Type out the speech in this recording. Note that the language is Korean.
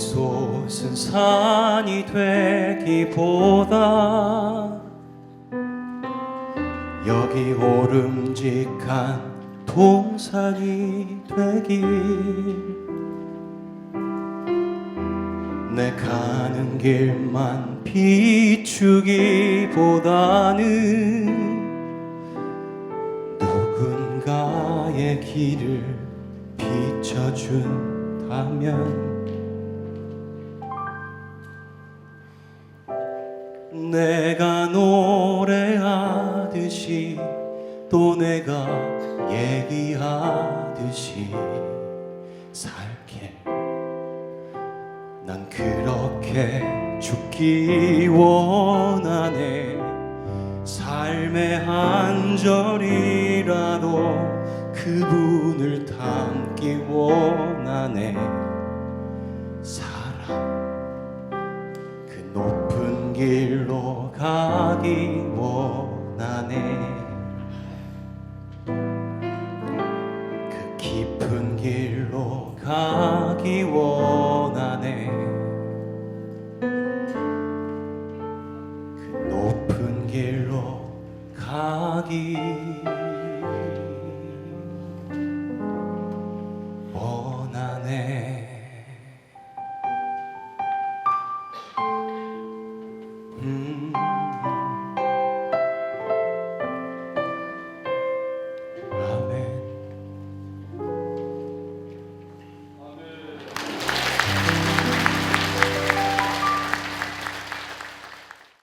솟은 산이 되기보다 여기 오름직한 동산이 되길. 내 가는 길만 비추기보다는 누군가의 길을 비춰준다면 내가 노래하듯이 또 내가 얘기하듯이 살게. 난 그렇게 죽기 원하네. 삶의 한 절이라도 그분을 닮기 원하네. 사랑 길로 가기 원하네. 그 깊은 길로 가기 원하네. 그 높은 길로 가기. 원하네.